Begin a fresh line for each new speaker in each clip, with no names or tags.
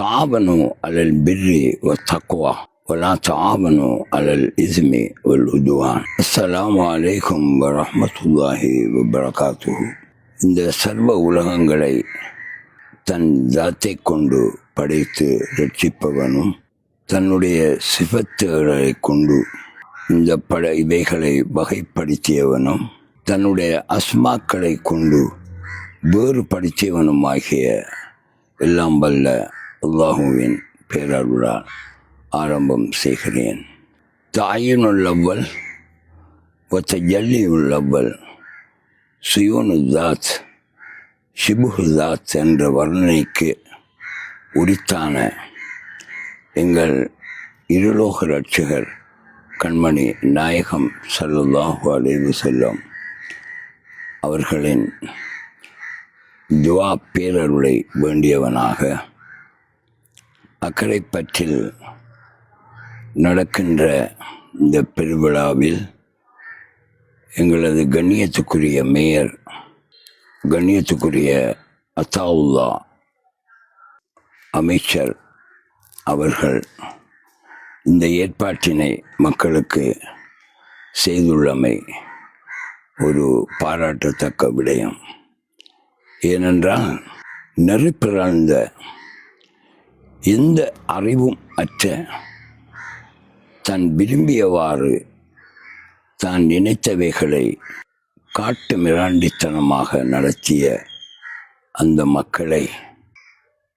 تعاونوا على البر والتقوى ولا تعاونوا على الإثم والعدوان السلام عليكم ورحمة الله وبركاته இந்த சர்வ உலகங்களை தன் தாத்தை கொண்டு படைத்து ரட்சிப்பவனும் தன்னுடைய சிபத்துகளை கொண்டு இந்த பட இவைகளை வகைப்படுத்தியவனும் தன்னுடைய அஸ்மாக்களை கொண்டு வேறுபடுத்தியவனுமாகிய எல்லாம் வல்ல அல்லாஹுவின் பேரருளால் ஆரம்பம் செய்கிறேன். தாயினுள்ளவள் ஒத்த ஜல்லி உள்ளவள் சுயோனுதாத் ஷிபுஹுதாத் என்ற வர்ணனைக்கு உரித்தான எங்கள் இருலோக ரட்சகர் கண்மணி நாயகம் சல்லுல்லாஹு அலைவு செல்லும் அவர்களின் துவா பேரருளை வேண்டியவனாக அக்கரைப்பற்றில் நடக்கின்ற இந்த பெருவிழாவில் எங்களது கண்ணியத்துக்குரிய மேயர் கண்ணியத்துக்குரிய அத்தாவுல்லா அமைச்சர் அவர்கள் இந்த ஏற்பாட்டினை மக்களுக்கு செய்துள்ளமை ஒரு பாராட்டத்தக்க விடயம். ஏனென்றால் நெருப்பிறந்த எந்த அறிவும் அற்ற தன் விரும்பியவாறு தான் நினைத்தவைகளை காட்டு மிராண்டித்தனமாக நடத்திய அந்த மக்களை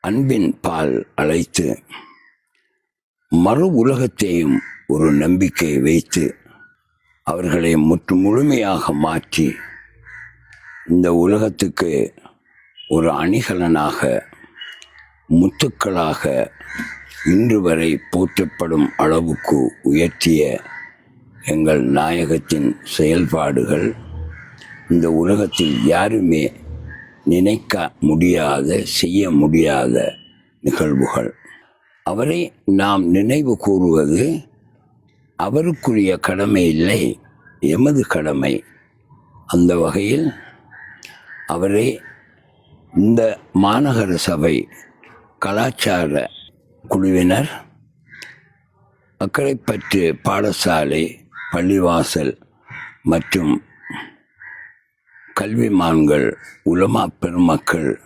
அன்பின் பால் அழைத்து மறு உலகத்தையும் ஒரு நம்பிக்கை வைத்து அவர்களை முற்று முழுமையாக மாற்றி இந்த உலகத்துக்கு ஒரு அணிகலனாக முத்துக்களாக இன்று வரை போற்றப்படும் அளவுக்கு உயர்த்திய எங்கள் நாயகத்தின் செயல்பாடுகள் இந்த உலகத்தில் யாருமே நினைக்க முடியாத செய்ய முடியாத நிகழ்வுகள். அவரை நாம் நினைவு கூறுவது அவருக்குரிய கடமை இல்லை எமது கடமை. அந்த வகையில் அவரை இந்த மாநகர சபை கலாச்சார குழுவினர் அக்கரைப்பற்று பாடசாலை பள்ளிவாசல் மற்றும் கல்விமான்கள் உலமா பெருமக்கள்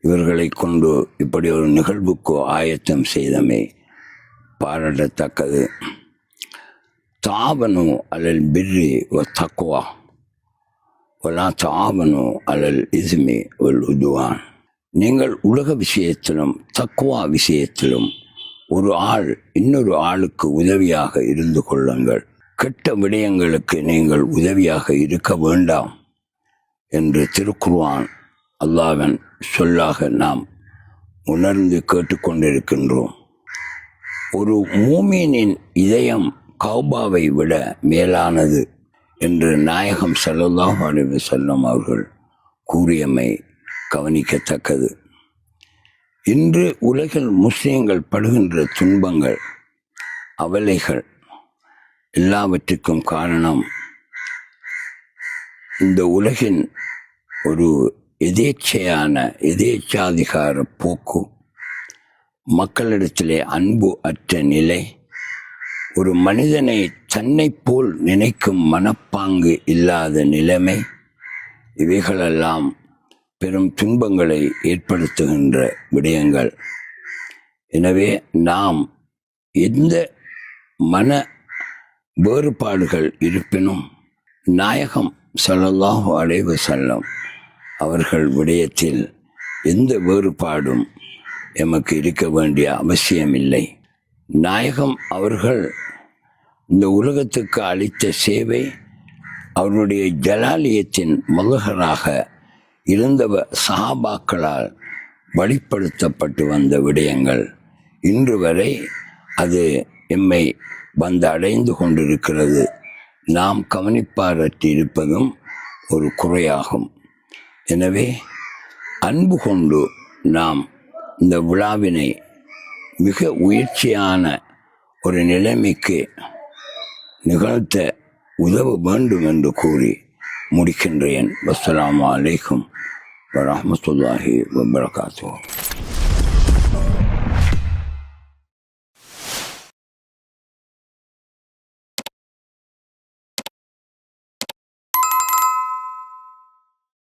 இவர்களை கொண்டு இப்படி ஒரு நிகழ்வுக்கு ஆயத்தம் செய்தமை பாராட்டத்தக்கது. தாவனு அலல் பிர்ரி ஒ தக்குவா ஒலா தாவனு அலல் இசுமி ஒல் உதுவான். நீங்கள் உலக விஷயத்திலும் தக்குவா விஷயத்திலும் ஒரு ஆள் இன்னொரு ஆளுக்கு உதவியாக இருந்து கொள்ளுங்கள். கெட்ட விடயங்களுக்கு நீங்கள் உதவியாக இருக்க வேண்டாம் என்று திருக்குர்வான் அல்லாவன் சொல்லாக நாம் உணர்ந்து கேட்டுக்கொண்டிருக்கின்றோம். ஒரு மூமியனின் இதயம் கௌபாவை விட மேலானது என்று நாயகம் சல்லல்லாஹு அலைஹி செல்லம் அவர்கள் கூறியமை கவனிக்கத்தக்கது. இன்று உலகில் முஸ்லிம்கள் படுகின்ற துன்பங்கள் அவலைகள் எல்லாவற்றுக்கும் காரணம் இந்த உலகின் ஒரு எதேச்சையான எதேச்சாதிகார போக்கு. மக்களிடத்திலே அன்பு அற்ற நிலை ஒரு மனிதனை தன்னை போல் நினைக்கும் மனப்பாங்கு இல்லாத நிலைமை இவைகளெல்லாம் பெரும் துன்பங்களை ஏற்படுத்துகின்ற விடயங்கள். எனவே நாம் எந்த மன வேறுபாடுகள் இருப்பினும் நாயகம் ஸல்லல்லாஹு அலைவு செல்லும் அவர்கள் விடயத்தில் எந்த வேறுபாடும் எமக்கு இருக்க வேண்டிய அவசியமில்லை. நாயகம் அவர்கள் இந்த உலகத்துக்கு அளித்த சேவை அவருடைய ஜலாலியத்தின் மதுகராக இருந்தவ சஹாபாக்களால் வழிப்படுத்தப்பட்டு வந்த விடயங்கள். இன்று வரை அது எம்மை வந்து அடைந்து கொண்டிருக்கிறது. நாம் கவனிப்பாரற்றி இருப்பதும் ஒரு குறையாகும். எனவே அன்பு கொண்டு நாம் இந்த விழாவினை மிக உயர்ச்சியான ஒரு நிலைமைக்கு நிகழ்த்த உதவ வேண்டும் என்று கூறி முடிக்கின்றேன். வஸ்ஸலாமு அலைக்கும் வரமத்துல்லாஹி வபரகாத்துஹு.